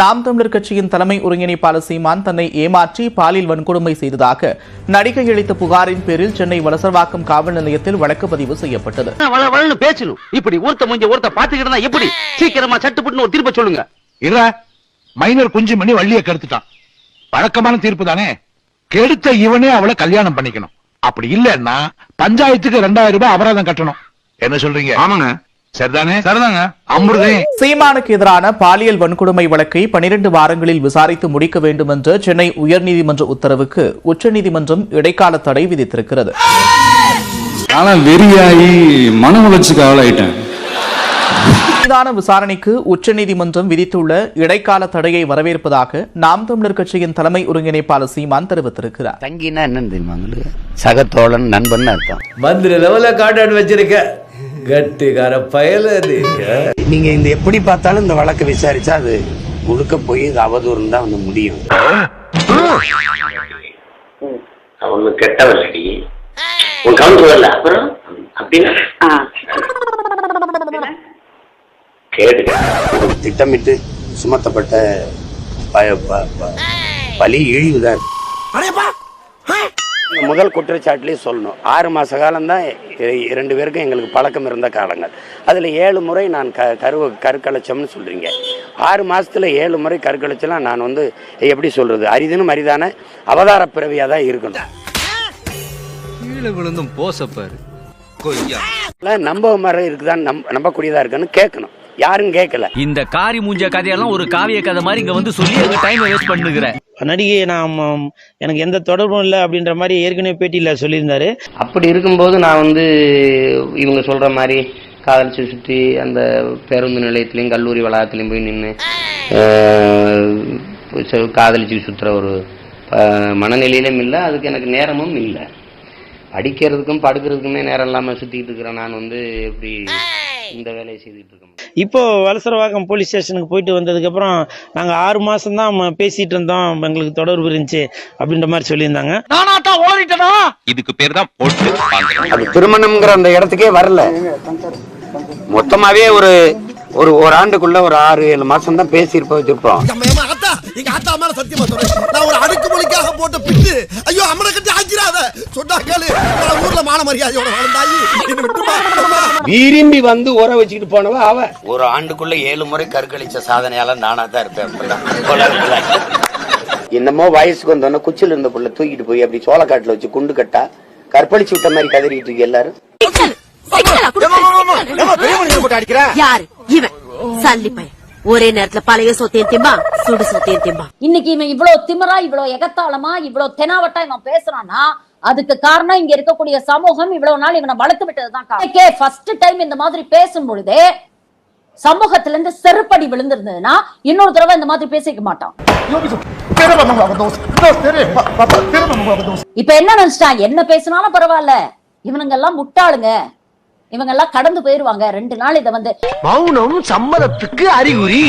நாம் தமிழர் கட்சியின் தலைமை ஒருங்கிணைப்பாளர் சீமான் தன்னை ஏமாற்றி பாலியல் வன்கொடுமை செய்ததாக நடிகை அளித்த புகாரின் பேரில் சென்னை வலசர்வாக்கம் காவல் நிலையத்தில் வழக்கு பதிவு செய்யப்பட்டது. பேசணும் இப்படி ஒருத்த முடிஞ்ச ஒருத்த பாத்துக்கிட்டு எப்படி? சீக்கிரமா சட்டுப்பட்டுன்னு ஒரு தீர்ப்ப சொல்லுங்க. இல்ல மைனர் குஞ்சு மணி வள்ளிய கெடுத்துட்டான். வழக்கமான தீர்ப்பு தானே? கெடுத்த இவனே அவளை கல்யாணம் பண்ணிக்கணும். அப்படி இல்லன்னா பஞ்சாயத்துக்கு ரெண்டாயிரம் ரூபாய் அபராதம் கட்டணும். என்ன சொல்றீங்க? ஆமாங்க. சரிதானே? சரிதாங்க. அமிர்தே. சீமானுக்கு எதிரான பாலியல் வன்கொடுமை வழக்கை பனிரெண்டு வாரங்களில் விசாரித்து முடிக்க வேண்டும் என்ற சென்னை உயர்நீதிமன்ற உத்தரவுக்கு உச்சநீதிமன்றம் இடைக்கால தடை விதித்திருக்கிறது. ஆனா வெறியாகி மன உளைச்சுக்கு ஆளாயிட்டேன். மீதான விசாரணைக்கு உச்சநீதிமன்றம் விதித்துள்ள இடைக்கால தடையை வரவேற்பதாக நாம் தமிழர் கட்சியின் தலைமை ஒருங்கிணைப்பாளர் சீமான் தெரிவித்திருக்கிறார். தங்கினா என்னன்னு தெரியுமா சகத்தோழன் நண்பன் அர்த்தம். மந்திரி லெவல வச்சிருக்க. கட்டிக்கார பயல நீங்க நீங்க இந்த எப்படி பார்த்தாலும் இந்த வழக்கை விசாரிச்சா அது முழுக்க போய் இது அவதூறுன்னு தான் வந்து முடியும். ஒண்ணு கெட்டவல்லடி உன் கவுண்ட் வரல அப்புறம்? அப்படின்னா? திட்டமிட்டு சுமத்தப்பட்ட ப- ப- ப- பலி இழிவுதான். முதல் குற்றச்சாட்டுலேயே சொல்லணும். ஆறு மாச காலம்தான் இரண்டு பேருக்கும் எங்களுக்கு பழக்கம் இருந்த காலங்கள். அதில் ஏழு முறை நான் க கருவ கருக்கலைச்சம்னு சொல்கிறீங்க ஆறு மாசத்துல ஏழு முறை கருக்கலைச்சலாம் நான் வந்து எப்படி சொல்றது? அரிதினும் அரிதான அவதார பிறவியாக தான் இருக்கணும். கீழே விழுந்தும் போசப்பாரு கொய்யா. நம்ப மாதிரி இருக்குதான்னு நம்ப நம்பக்கூடியதா இருக்குன்னு கேட்கணும். யாரும் கேட்கல. இந்த காரி மூஞ்ச கதையெல்லாம் ஒரு காவிய கதை மாதிரி இங்க வந்து சொல்லி டைம் வேஸ்ட் பண்ணுகிற. நடிகை நான் எனக்கு எந்த தொடர்பும் இல்லை அப்படின்ற மாதிரி ஏற்கனவே பேட்டியில் சொல்லியிருந்தாரு. அப்படி இருக்கும்போது நான் வந்து இவங்க சொல்கிற மாதிரி காதலிச்சு சுற்றி அந்த பேருந்து நிலையத்திலையும் கல்லூரி வளாகத்திலையும் போய் நின்று காதலிச்சு சுற்றுற ஒரு மனநிலையிலும் இல்லை. அதுக்கு எனக்கு நேரமும் இல்லை. படிக்கிறதுக்கும் படுக்கிறதுக்குமே நேரம் இல்லாமல் சுற்றிக்கிட்டு இருக்கிறேன். நான் வந்து எப்படி இந்த வேலையை செய்துட்டு இருக்க முடியும். இப்போ வலசரவாக்கம் போலீஸ் ஸ்டேஷனுக்கு போயிட்டு வந்ததுக்கப்புறம் நாங்கள் ஆறு மாதம் தான் பேசிட்டு இருந்தோம். எங்களுக்கு தொடர்பு இருந்துச்சு அப்படின்ற மாதிரி சொல்லியிருந்தாங்க. இதுக்கு பேர் தான் போட்டு அது திருமணம்ங்கிற அந்த இடத்துக்கே வரல. மொத்தமாவே ஒரு ஒரு ஒரு ஆண்டுக்குள்ள ஒரு ஆறு ஏழு மாசம் தான் பேசியிருப்போம் வச்சிருப்போம். எங்க ஆத்தா மேல சத்தியமா சொல்றேன் நான் ஒரு அடுக்குமொழிக்காக போட்ட பிட்டு ஐயோ அம்மனை கட்டி ஆக்கிறாத சொன்னா கேளு. நான் ஊர்ல மான மரியாதையோட வாழ்ந்தாயி. விரும்பி வந்து உர வச்சுக்கிட்டு போனவ அவ. ஒரு ஆண்டுக்குள்ள ஏழு முறை கற்களிச்ச சாதனையால நானா தான் இருப்பேன். என்னமோ வயசுக்கு வந்தோன்னா குச்சில இருந்த புள்ள தூக்கிட்டு போய் அப்படி சோளக்காட்டுல வச்சு குண்டு கட்டா கற்பழிச்சு விட்ட மாதிரி கதறிட்டு இருக்கு எல்லாரும். யாரு? இவன். சல்லி பையன். ஒரே நேரத்துல பழைய சோத்தையும் திம்பா சுடு சோத்தையும் திம்பா. இன்னைக்கு இவன் இவ்வளவு திமிரா இவ்வளவு எகத்தாளமா இவ்வளவு தெனாவட்டா இவன் பேசுறான்னா அதுக்கு காரணம் இங்க இருக்கக்கூடிய சமூகம் இவ்வளவு நாள் இவனை வளர்த்து விட்டதுதான் ஃபர்ஸ்ட் டைம் இந்த மாதிரி பேசும் பொழுதே சமூகத்துல இருந்து செருப்படி விழுந்திருந்ததுன்னா இன்னொரு தடவை இந்த மாதிரி பேசிக்க மாட்டான். இப்ப என்ன நினைச்சிட்டான்? என்ன பேசினாலும் பரவாயில்ல. இவனுங்க எல்லாம் முட்டாளுங்க. இவங்க எல்லாம் கடந்து போயிருவாங்க. ரெண்டு நாள் இதை வந்து மௌனம் சம்மதத்துக்கு அறிகுறி.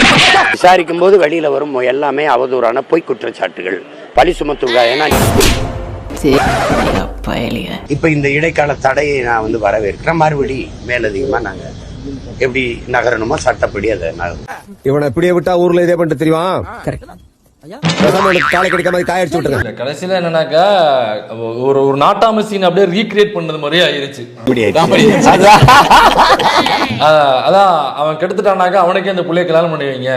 விசாரிக்கும் போது வெளியில வரும் எல்லாமே அவதூறான பொய் குற்றச்சாட்டுகள். பழி சுமத்துவா ஏன்னா இப்ப இந்த இடைக்கால தடையை நான் வந்து வரவேற்கிறேன். மறுபடி மேலதிகமா நாங்க எப்படி நகரணுமோ சட்டப்படி அதை இவனை இப்படியே விட்டா ஊர்ல இதே பண்ணிட்டு தெரியுமா? கடைசியில என்னன்னாக்கா ஒரு ஒரு நாட்டாம சீன் அப்படியே ரீக்ரியேட் பண்ணது மாதிரியே ஆயிருச்சு. அதான் அவன் கெடுத்துட்டானாக்கா அவனுக்கே அந்த புள்ளைய கல்யாணம் பண்ணி வைங்க.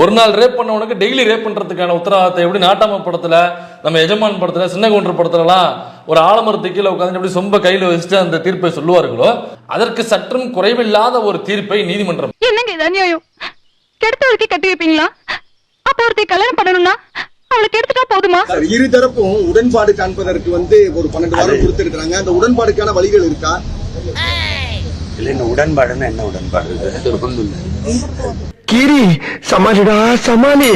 ஒரு நாள் ரேப் பண்ணவனுக்கு டெய்லி ரேப் பண்றதுக்கான உத்தரவாதத்தை எப்படி நாட்டாம படத்துல நம்ம எஜமான் படத்துல சின்ன கவுண்டர் படத்துலலாம் ஒரு ஆலமரத்து கீழே உட்காந்து எப்படி சொம்ப கையில வச்சுட்டு அந்த தீர்ப்பை சொல்லுவார்களோ அதற்கு சற்றும் குறைவில்லாத ஒரு தீர்ப்பை நீதிமன்றம் என்னங்க இது அநியாயம்? கெடுத்தவருக்கே கட்டி வைப்பீங்களா? அப்ப ஒருத்தி கல்யாணம் பண்ணணும்னா அவளுக்கு எடுத்துட்டா போதுமா? இரு தரப்பும் உடன்பாடு காண்பதற்கு வந்து ஒரு பன்னெண்டு வாரம் கொடுத்திருக்காங்க அந்த உடன்பாடுக்கான வழிகள் இருக்கா? இல்ல இந்த உடன்பாடுன்னா என்ன உடன்பாடு. கிரி சமாளிடா சமாளி.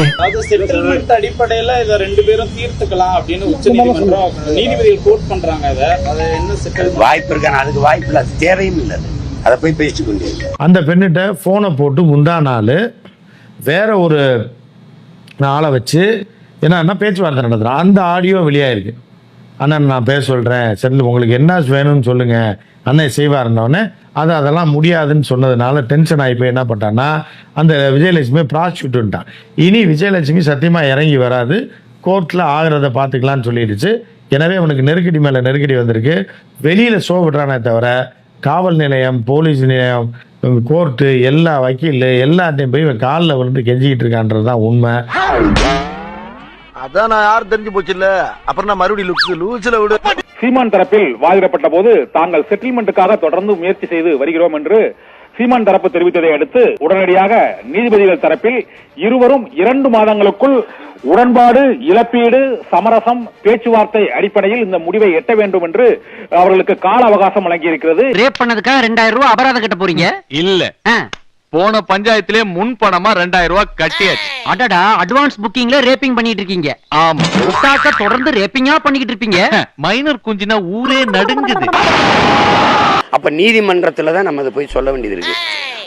அடிப்படையில் இதை ரெண்டு பேரும் தீர்த்துக்கலாம் அப்படின்னு உச்சநீதிமன்றம் நீதிபதிகள் கோட் பண்றாங்க அதை அதை என்ன சிக்கல் வாய்ப்பு இருக்கான அதுக்கு வாய்ப்பு இல்லை. அது தேவையும் இல்லை அது. போய் பேசிக் கொண்டே அந்த பெண்ணிட்ட போனை போட்டு முந்தா நாள் வேற ஒரு நான் ஆளை வச்சு என்னன்னா பேச்சுவார்த்தை நடத்துகிறேன் அந்த ஆடியோ வெளியாயிருக்கு. அண்ணன் நான் பேச சொல்கிறேன் சரி உங்களுக்கு என்ன வேணும்னு சொல்லுங்கள் அண்ணன் செய்வாருன்னொடனே அது அதெல்லாம் முடியாதுன்னு சொன்னதுனால டென்ஷன் ஆகி போய் என்ன பண்ணிட்டான்னா அந்த விஜயலட்சுமி ப்ராஸ்டியூட்டுன்ட்டான் இனி விஜயலட்சுமி சத்தியமாக இறங்கி வராது. கோர்ட்டில் ஆகிறத பார்த்துக்கலான்னு சொல்லிடுச்சு. எனவே அவனுக்கு நெருக்கடி மேலே நெருக்கடி வந்திருக்கு. வெளியில் ஷோ விடுறானே தவிர காவல் நிலையம் போலீஸ் நிலையம் கோர்ட்டு எல்லா வக்கீல் எல்லாத்தையும் போய் இவன் காலில் விழுந்து கெஞ்சிக்கிட்டு இருக்கான்றது தான் உண்மை. அதான் நான் யாரும் தெரிஞ்சு போச்சு இல்ல அப்புறம் நான் மறுபடியும் லுக்ஸ் லூசில விடு. சீமான் தரப்பில் வாதிடப்பட்ட போது தாங்கள் செட்டில்மெண்ட்டுக்காக தொடர்ந்து முயற்சி செய்து வருகிறோம் என்று சீமான் தரப்பு தெரிவித்ததை அடுத்து உடனடியாக நீதிபதிகள் தரப்பில் இருவரும் இரண்டு மாதங்களுக்குள் உடன்பாடு இழப்பீடு சமரசம் பேச்சுவார்த்தை அடிப்படையில் இந்த முடிவை எட்ட வேண்டும் என்று அவர்களுக்கு கால அவகாசம் வழங்கியிருக்கிறது. ரேப் பண்ணதுக்காக ரெண்டாயிரம் ரூபாய் அபராதம் கட்ட போறீங்க? இல்ல. போன பஞ்சாயத்திலே முன் பணமா ரெண்டாயிரம் ரூபாய் கட்டியாச்சு. அடடா அட்வான்ஸ் புக்கிங்ல ரேப்பிங் பண்ணிட்டு இருக்கீங்க. ஆமா. தொடர்ந்து ரேப்பிங்கா பண்ணிக்கிட்டு இருப்பீங்க. மைனர் குஞ்சினா ஊரே நடுங்குது. அப்ப நீதிமன்றத்துல தான் நம்ம அதை போய் சொல்ல வேண்டியது இருக்கு.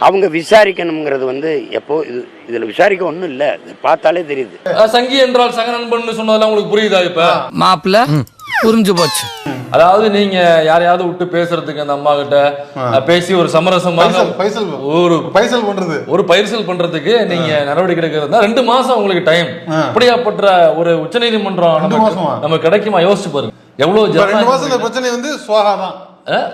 அவங்க விசாரிக்கணுங்கிறது வந்து எப்போ இது இதுல விசாரிக்க ஒண்ணும் இல்ல. பார்த்தாலே தெரியுது. சங்கி என்றால் சக நண்பன் சொன்னதெல்லாம் உங்களுக்கு புரியுதா இப்ப? மாப்பிள்ள புரிஞ்சு போச்சு. அதாவது நீங்க யாரையாவது விட்டு பேசுறதுக்கு அந்த அம்மா கிட்ட பேசி ஒரு சமரசமாக ஒரு பைசல் பண்றது. ஒரு பயிர்சல் பண்றதுக்கு நீங்க நடவடிக்கை எடுக்கிறதா ரெண்டு மாசம் உங்களுக்கு டைம். இப்படியாப்பட்ட ஒரு உச்சநீதிமன்றம் நம்ம கிடைக்குமா? யோசிச்சு பாருங்க. எவ்வளவு பிரச்சனை வந்து தான்.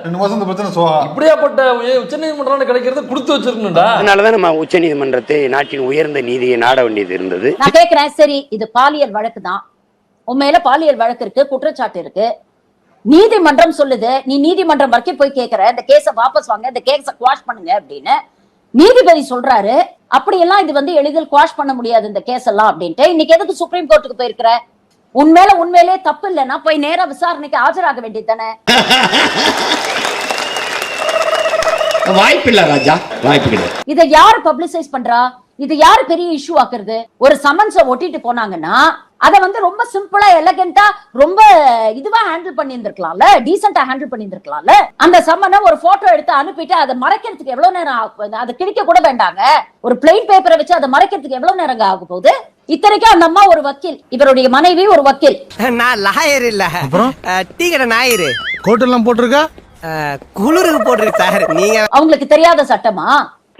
ரெண்டு மாசம் இந்த பிரச்சனை சோகா? இப்படியாப்பட்ட உச்சநீதிமன்றம் கிடைக்கிறது கொடுத்து வச்சிருக்கணும்டா. அதனாலதான் நம்ம உச்ச நீதிமன்றத்தை நாட்டின் உயர்ந்த நீதியை நாட வேண்டியது இருந்தது. நான் கேக்குறேன் சரி இது பாலியல் வழக்கு தான் உன் மேல பாலியல் வழக்கு இருக்கு குற்றச்சாட்டு இருக்கு. நீதிமன்றம் சொல்லுது நீ நீதிமன்றம் வரைக்கும் போய் கேக்குற இந்த கேஸ வாபஸ் வாங்க இந்த கேஸ குவாஷ் பண்ணுங்க அப்படின்னு. நீதிபதி சொல்றாரு அப்படியெல்லாம் இது வந்து எளிதில் குவாஷ் பண்ண முடியாது இந்த கேஸ் எல்லாம் அப்படின்ட்டு. இன்னைக்கு எதுக்கு சுப்ரீம் கோர்ட்டுக்கு போயிருக்கிற? உண்மையில உண்மையிலே தப்பு இல்லைன்னா போய் நேரா விசாரணைக்கு ஆஜராக வேண்டியது தானே? வாய்ப்பில்ல ராஜா. வாய்ப்பு கிடையாது. இதை யாரு பப்ளிசைஸ் பண்றா? இது யாரு பெரிய இஷ்யூ ஆக்குறது? ஒரு சமன்ஸ ஒட்டிட்டு போனாங்கன்னா அத வந்து ரொம்ப சிம்பிளா எலகெண்டா ரொம்ப இதுவா ஹேண்டில் பண்ணி இருந்திருக்கலாம்ல டீசெண்டா ஹேண்டில் பண்ணி இருந்திருக்கலாம்ல அந்த சம்மனை ஒரு போட்டோ எடுத்து அனுப்பிட்டு அதை மறைக்கிறதுக்கு எவ்வளவு நேரம் ஆகும்? அதை கிழிக்க கூட வேண்டாங்க. ஒரு பிளைன் பேப்பரை வச்சு அதை மறைக்கிறதுக்கு எவ்வளவு நேரம் ஆகும் போகுது? இத்தனைக்கும் அந்த அம்மா ஒரு வக்கீல் இவருடைய மனைவி ஒரு வக்கீல். நான் லாயர் இல்ல. அப்புறம்? டீ கடை ஞாயிறு கோட் எல்லாம் போட்டிருக்கா குளிருக்கு போட்டிருக்கு சார் நீங்க அவங்களுக்கு தெரியாத சட்டமா?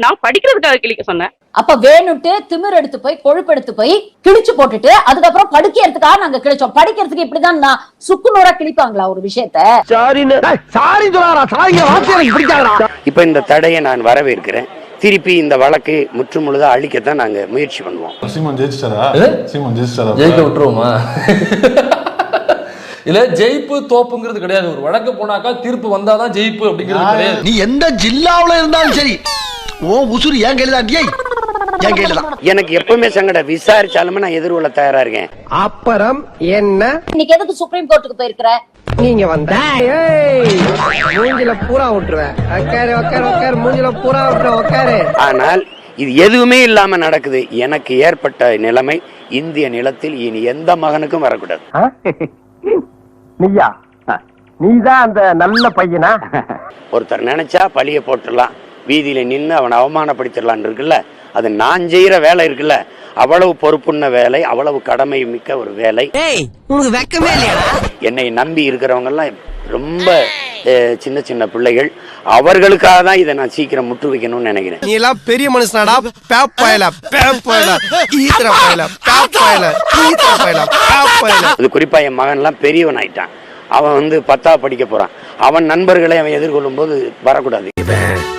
நான் படிக்கிறதுக்காக கிளிக்க சொன்னேன். அப்ப வேணுட்டு திமிர் எடுத்து போய் கொழுப்பு எடுத்து போய் கிழிச்சு போட்டுட்டு அதுக்கப்புறம் படிக்கிறதுக்காக நாங்க கிழிச்சோம். படிக்கிறதுக்கு இப்படிதான் நான் சுக்கு நூறா கிழிப்பாங்களா ஒரு விஷயத்த? இப்ப இந்த தடையை நான் வரவேற்கிறேன். திருப்பி இந்த வழக்கை முற்றுமுழுதா அழிக்கத்தான் நாங்க முயற்சி பண்ணுவோம். சீமன் ஜெயிச்சிட்டாரா? சீமன் ஜெயிச்சிட்டாரா? ஜெயிக்க விட்டுருவோமா? இல்ல ஜெயிப்பு தோப்புங்கிறது கிடையாது. ஒரு வழக்கு போனாக்கா தீர்ப்பு வந்தாதான் ஜெயிப்பு அப்படிங்கிறது கிடையாது. நீ எந்த ஜில்லாவுல இருந்தாலும் சரி ஓ உசுறு என் கையில தான். எனக்கு எப்பவுமே சங்கடம் விசாரிச்சாலுமே நான் எதிர்கொள்ள தயாரா இருக்கேன். அப்புறம் என்ன? இன்னைக்கு எதுக்கு சுப்ரீம் கோர்ட்டுக்கு போயிருக்கிற? நீங்க வந்த. மூஞ்சில பூரா விட்டுருவேன் உக்காரு உக்காரு உக்காரு மூஞ்சில பூரா விட்டுருவேன் உக்காரு. ஆனால் இது எதுவுமே இல்லாம நடக்குது. எனக்கு ஏற்பட்ட நிலைமை இந்திய நிலத்தில் இனி எந்த மகனுக்கும் வரக்கூடாது. நீயா? நீதான் அந்த நல்ல பையனா? ஒருத்தர் நினைச்சா பழிய போட்டுடலாம். வீதியில நின்று அவனை அவமானப்படுத்திடலான் இருக்குல்ல. அது நான் செய்யற வேலை இருக்குல்ல. அவ்வளவு பொறுப்புள்ள வேலை அவ்வளவு கடமை மிக்க ஒரு வேலை. என்னை நம்பி இருக்கிறவங்க எல்லாம் ரொம்ப சின்ன சின்ன பிள்ளைகள். அவர்களுக்காக தான் இதை நான் சீக்கிரம் முற்று வைக்கணும்னு நினைக்கிறேன். நீ எல்லாம் பெரிய மனுஷனாடா. பேப்பாயில பேப்பாயில ஈத்திர பாயில பேப்பாயில ஈத்திர பாயில பேப்பாயில அது குறிப்பா என் மகன் எல்லாம் பெரியவன் ஆயிட்டான். அவன் வந்து பத்தா படிக்க போறான். அவன் நண்பர்களை அவன் எதிர்கொள்ளும் போது வரக்கூடாது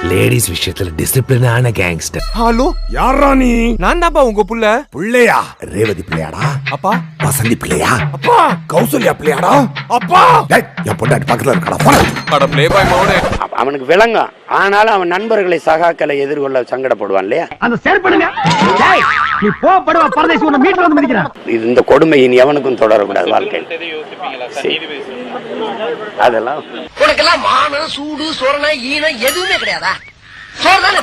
லேடிஸ் விஷயத்துல டிசிப்ளினான கேங்ஸ்டர் ஹலோ யாரா நீ? நான் தான்ப்பா உங்க புள்ள. புள்ளையா? ரேவதி பிள்ளையாடா? அப்பா. வசந்தி பிள்ளையா? அப்பா. கௌசல்யா பிள்ளையாடா? அப்பா. என் பொண்டாட்டி பக்கத்துல இருக்கடா அட ப்ளே பாய் மௌனே அவ- அவனுக்கு விளங்கும் ஆனாலும் அவன் நண்பர்களை சகாக்களை எதிர்கொள்ள சங்கடப்படுவான் இல்லையா? அந்த செயற்படுங்க. நீ போ படுவா பரதேசி உன்னை மீட்டு வந்து மிதிக்கிறான் இந்த கொடுமை இனி எவனுக்கும் தொடரக்கூடாது வாழ்க்கையில் சரி. அதெல்லாம். உனக்கெல்லாம் மானம் சூடு சொரணை ஈனம் எதுவுமே கிடையாதா? சோறு தானே